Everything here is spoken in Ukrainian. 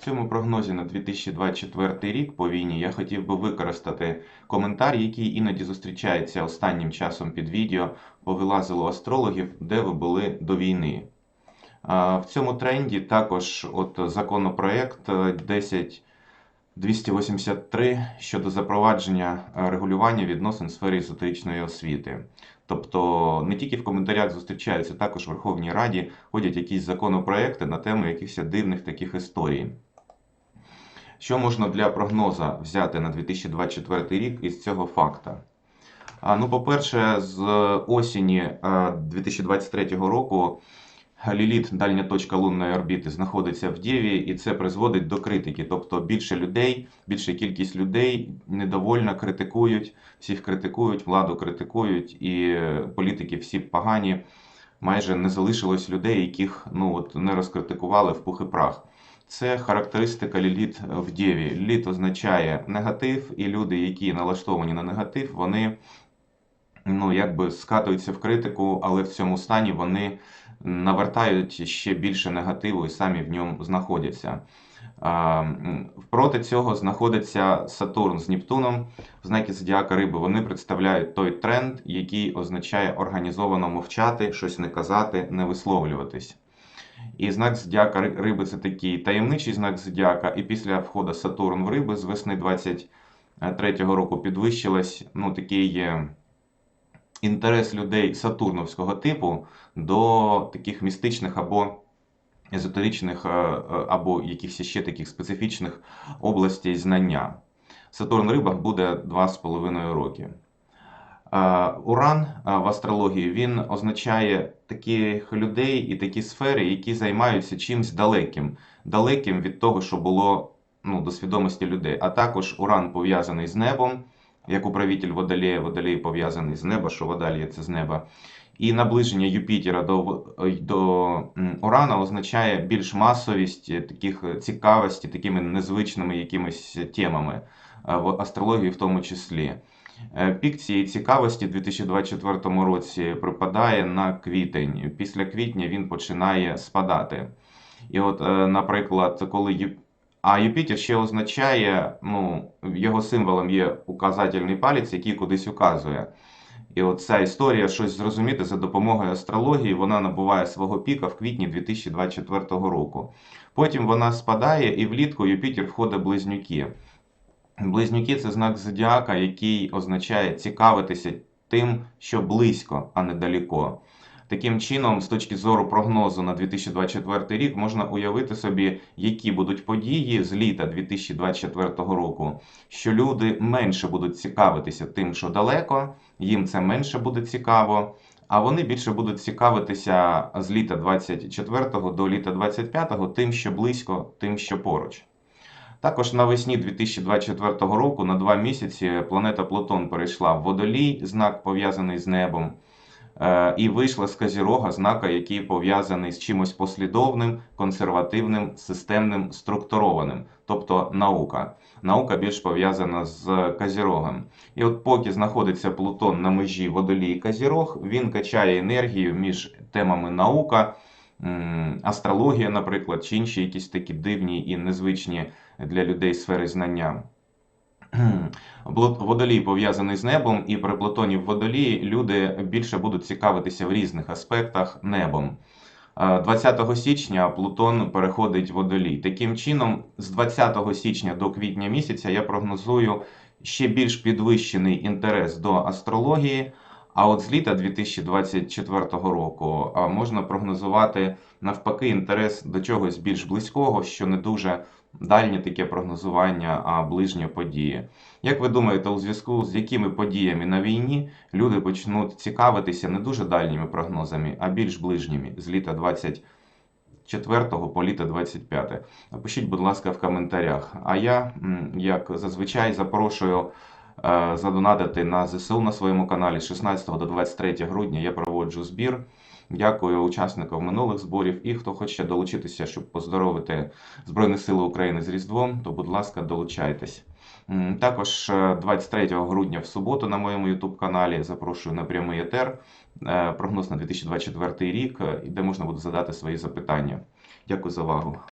В цьому прогнозі на 2024 рік по війні я хотів би використати коментар, який іноді зустрічається останнім часом під відео повилазило астрологів, де ви були до війни. В цьому тренді також от законопроект е, 10283 щодо запровадження е, регулювання відносин в сфері езотеричної освіти. Тобто не тільки в коментарях зустрічаються, також в Верховній Раді ходять якісь законопроекти на тему якихось дивних таких історій. Що можна для прогноза взяти на 2024 рік із цього факта? Ну, по-перше, з осені е, 2023 року Ліліт, дальня точка лунної орбіти, знаходиться в Дєві, і це призводить до критики. Тобто більше людей, більша кількість людей недовольно критикують, всіх критикують, владу критикують, і політики всі погані. Майже не залишилось людей, яких ну от не розкритикували в пух і прах. Це характеристика ліліт в Дєві. Ліліт означає негатив, і люди, які налаштовані на негатив, вони ну, якби скатуються в критику, але в цьому стані вони навертають ще більше негативу і самі в ньому знаходяться. Проти цього знаходиться Сатурн з Нептуном в знакі зодіака Риби. Вони представляють той тренд, який означає організовано мовчати, щось не казати, не висловлюватись. І знак зодіака Риби це такий таємничий знак зодіака. І після входу Сатурн в Риби з весни 23-го року підвищилась ну, такий інтерес людей сатурновського типу до таких містичних або езотеричних, е, е, або якихось ще таких специфічних областей знання. Сатурн в рибах буде 2,5 роки. Уран в астрології він означає таких людей і такі сфери, які займаються чимсь далеким, далеким від того, що було ну, до свідомості людей. А також Уран пов'язаний з небом, як управитель Водолея, Водолей пов'язаний з неба, що Водолія це з неба. І наближення Юпітера до, до Урана означає більш масовість, таких цікавості, такими незвичними якимись темами в астрології в тому числі. Е, Пік цієї цікавості в 2024 році припадає на квітень. Після квітня він починає спадати. І от, е, наприклад, коли Ю... А Юпітер ще означає, ну, його символом є указательний палець, який кудись указує. І от ця історія щось зрозуміти за допомогою астрології, вона набуває свого піка в квітні 2024 року. Потім вона спадає, і влітку Юпітер входить близнюки. Близнюки це знак зодіака, який означає цікавитися тим, що близько, а не далеко. Таким чином, з точки зору прогнозу на 2024 рік, можна уявити собі, які будуть події з літа 2024 року, що люди менше будуть цікавитися тим, що далеко, їм це менше буде цікаво, а вони більше будуть цікавитися з літа 24 до літа 25 тим, що близько, тим, що поруч. Також навесні 2024 року на два місяці планета Плутон перейшла в Водолій, знак пов'язаний з небом, е, і вийшла з Казірога, знака, який пов'язаний з чимось послідовним, консервативним, системним, структурованим, тобто наука. Наука більш пов'язана з Казірогом. І от поки знаходиться Плутон на межі Водолій Казірог, він качає енергію між темами наука, астрологія, наприклад, чи інші якісь такі дивні і незвичні для людей сфери знання. Водолій пов'язаний з небом, і при Плутоні в Водолії люди більше будуть цікавитися в різних аспектах небом. Е, 20 січня Плутон переходить в Водолій. Таким чином, з 20 січня до квітня місяця я прогнозую ще більш підвищений інтерес до астрології. А от з літа 2024 року можна прогнозувати навпаки інтерес до чогось більш близького, що не дуже дальнє таке прогнозування, а ближні події. Як ви думаєте, у зв'язку з якими подіями на війні люди почнуть цікавитися не дуже дальніми прогнозами, а більш ближніми з літа 24 по літо 25? Напишіть, будь ласка, в коментарях. А я, як зазвичай, запрошую задонатити на ЗСУ на своєму каналі з 16 до 23 грудня. Я проводжу збір. Дякую учасникам минулих зборів. І хто хоче долучитися, щоб поздоровити Збройні Сили України з Різдвом, то, будь ласка, долучайтесь. Також е, 23 грудня в суботу на моєму YouTube каналі запрошую на прямий етер. е, Прогноз на 2024 рік, е, де можна буде задати свої запитання. Дякую за увагу.